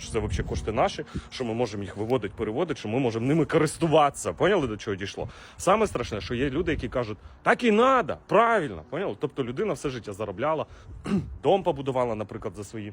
що це взагалі кошти наші, що ми можемо їх виводити, переводити, що ми можемо ними користуватися. Поняли до чого дійшло? Саме страшне, що є люди, які кажуть, так і треба, правильно, поняли? Тобто людина все життя заробляла, дом побудувала, наприклад, за свої.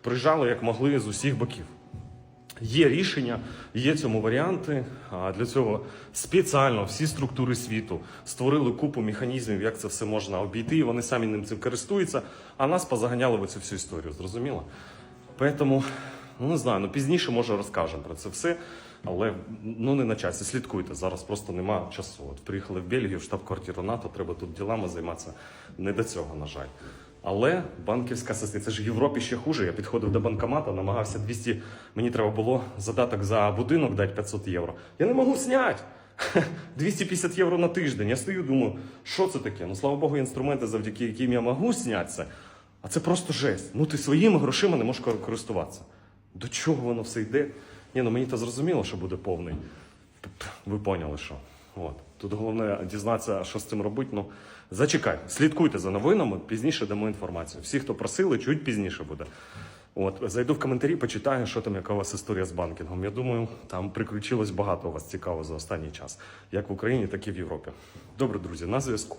Приїжджали як могли з усіх боків. Є рішення, є цьому варіанти. А для цього спеціально всі структури світу створили купу механізмів, як це все можна обійти. і Вони самі ним цим користуються, а нас позаганяли в цю всю історію. Зрозуміло? Тому, ну не знаю, ну пізніше може розкажемо про це все. Але ну не на часі. Слідкуйте. Зараз просто нема часу. От приїхали в Бельгію, в штаб-квартиру НАТО, треба тут ділами займатися. Не до цього, на жаль. Але банківська система, це ж в Європі ще хуже. Я підходив до банкомата, намагався 200, мені треба було задаток за будинок дати 500 євро. Я не можу зняти. 250 євро на тиждень. Я стою, думаю, що це таке? Ну слава Богу, інструменти, завдяки яким я можу зняти це. А це просто жесть. Ну ти своїми грошима не можеш користуватися. До чого воно все йде? Ні, ну мені то зрозуміло, що буде повний. Ви поняли, що. От. Тут головне дізнатися, що з цим робити. Ну, зачекайте, слідкуйте за новинами, пізніше дамо інформацію. Всі, хто просили, чуть пізніше буде. От, зайду в коментарі, почитаю, що там, яка у вас історія з банкінгом. Я думаю, там приключилось багато у вас цікаво за останній час, як в Україні, так і в Європі. Добре, друзі, на зв'язку.